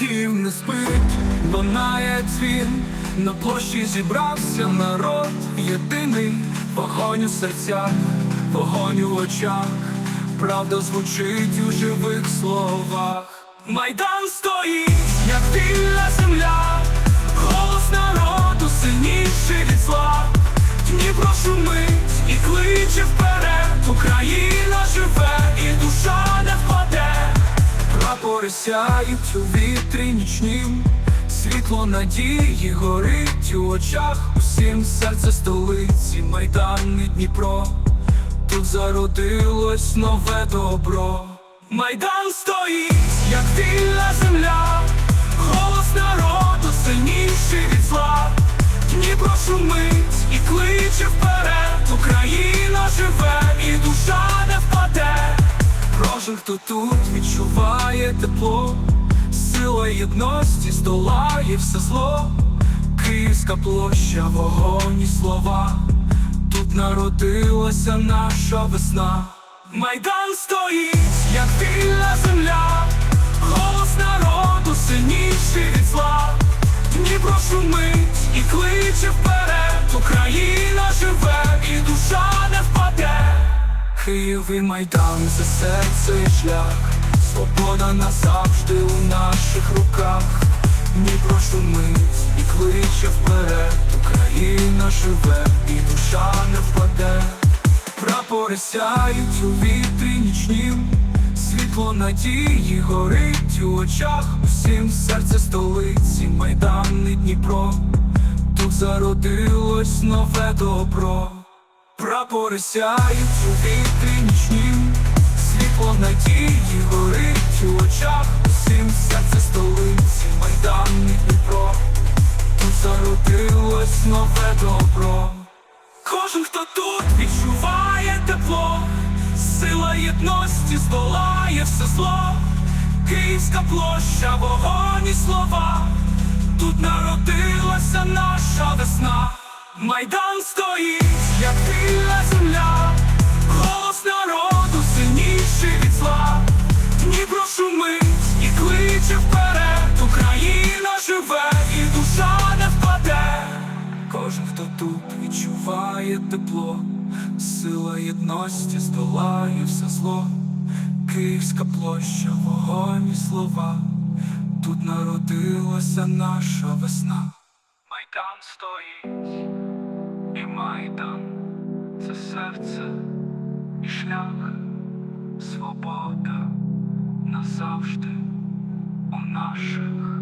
Київ не спить, лунає дзвін, на площі зібрався народ. Єдиний, вогонь у серцях, вогонь у очах, правда звучить у живих словах. Майдан стоїть, як вільна земля, Прапори сяють у вітрі нічнім, світло надії горить у очах, усім серце столиці, Майдан і Дніпро, тут зародилось нове добро. Майдан стоїть, як вільна земля, голос народу сильніший від зла. Дніпро шумить і кличе вперед, Україна живе і душа не впаде. Кожен, хто тут відчуває тепло, сила єдності здолає все зло, Київська площа, вогонь і слова, тут народилася наша весна. Майдан стоїть, як вільна земля, Київ і Майдан це серце і шлях, свобода назавжди у наших руках. Дніпро шумить і кличе вперед, Україна живе і душа не впаде. Прапори сяють у вітрі нічнім, світло надії горить у очах, усім серце столиці, Майдан і Дніпро, тут зародилось нове добро. Прапори у вітрі нічнім, світло надії горить у очах, усім. Серце столиці, Майдан і Дніпро, тут зародилось нове добро. Кожен, хто тут відчуває тепло, сила єдності здолає все зло, Київська площа, вогонь і слова, тут народилася наша весна. Майдан стоїть, тут відчуває тепло, сила єдності здолає все зло, Київська площа, вогонь і слова, тут народилася наша весна. Майдан стоїть, і майдан це серце і шлях, свобода назавжди у наших